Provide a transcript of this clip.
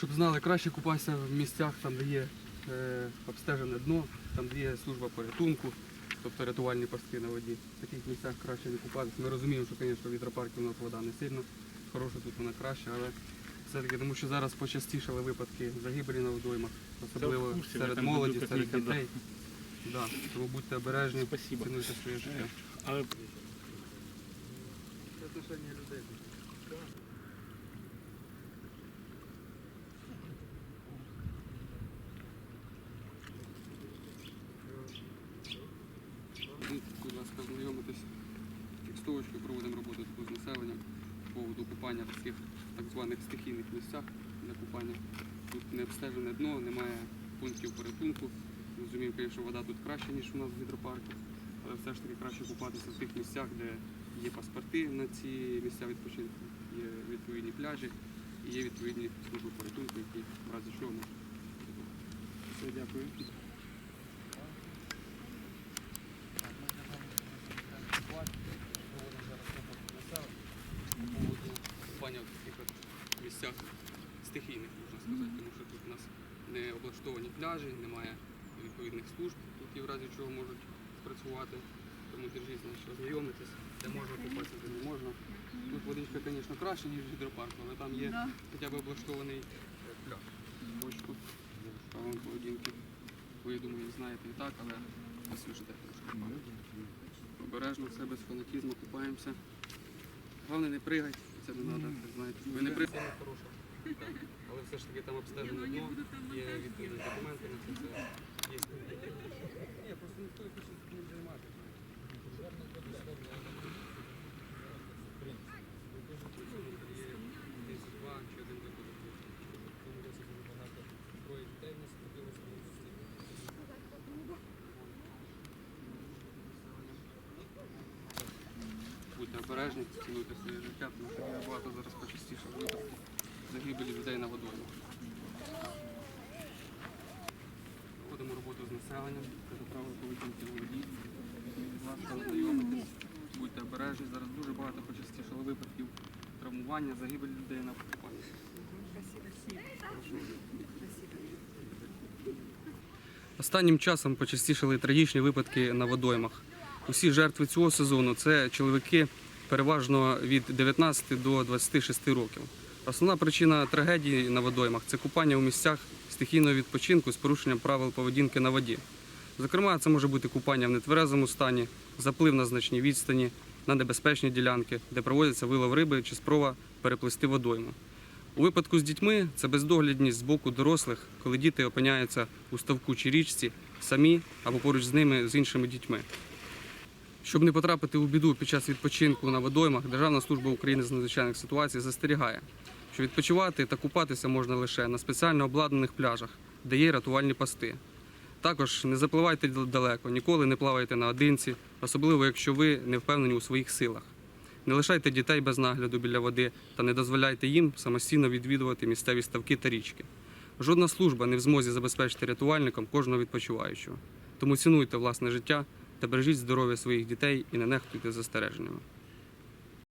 Щоб знали, краще купатися в місцях, там, де є е, обстежене дно, там, де є служба порятунку, тобто рятувальні пастки на воді. В таких місцях краще не купатися. Ми розуміємо, що, звісно, в вітропарку у нас вода не сильно хороша, тут вона краща, але все-таки тому що зараз почастішали випадки загибелі на водоймах, особливо курсі, серед молоді, серед дітей. Да. Тому будьте обережні, Спасибо. цінуйте своє життя. Але Це отношення людей. Будь ласка, знайомитись текстовочкою, проводимо роботу з населенням по поводу купання в таких так званих стихійних місцях для купання. Тут не обстежене дно, немає пунктів порятунку. Розуміємо, звісно, вода тут краще, ніж у нас в гідропарку, але все ж таки краще купатися в тих місцях, де є паспорти на ці місця відпочинку, є відповідні пляжі і є відповідні служби порятунку, які в разі чого можуть. Все, дякую. По поводу купання в таких от місцях стихійних, можна сказати, тому що тут у нас не облаштовані пляжі, немає відповідних служб, які в разі чого можуть спрацювати. Тому держіть, значить, ознайомитись, де можна купатися, де не можна. Тут водичка, звісно, краще, ніж в гідропарку, але там є хоча б облаштований пляж. Бочку з поведінки. Ви, я думаю, знаєте і так, але освіжите трошки. Обережно все без фанатізму купаємося. Головне не пригайте, це не треба, знаєте. Ви не пригайте. Але все ж таки там обстежено дно, є відповідні документи на це все. Є. Ні, просто ніхто не хоче цим займатися. Є десь два чи один випадок. Тому році дуже багато троє дітей в нас ходилося. Будьте обережні, цінуйте своє життя, тому що багато зараз почастіше випадків загибелі людей на водоймах. Проводимо роботу з населенням, це правил поведінки у воді. Ласка, ознайомитесь, будьте обережні. Зараз дуже багато почастішало випадків травмування, загибелі людей на купанні. Останнім часом почастішали трагічні випадки на водоймах. Усі жертви цього сезону це чоловіки переважно від 19 до 26 років. Основна причина трагедії на водоймах це купання у місцях стихійного відпочинку з порушенням правил поведінки на воді. Зокрема, це може бути купання в нетверезому стані, заплив на значній відстані, на небезпечні ділянки, де проводиться вилов риби чи спроба переплисти водойму. У випадку з дітьми це бездоглядність з боку дорослих, коли діти опиняються у ставку чи річці самі або поруч з ними з іншими дітьми. Щоб не потрапити у біду під час відпочинку на водоймах, Державна служба України з надзвичайних ситуацій застерігає, що відпочивати та купатися можна лише на спеціально обладнаних пляжах, де є рятувальні пости. Також не запливайте далеко, ніколи не плавайте наодинці, особливо якщо ви не впевнені у своїх силах. Не лишайте дітей без нагляду біля води та не дозволяйте їм самостійно відвідувати місцеві ставки та річки. Жодна служба не в змозі забезпечити рятувальникам кожного відпочиваючого. Тому цінуйте власне життя та бережіть здоров'я своїх дітей і не нехтуйте застереженнями.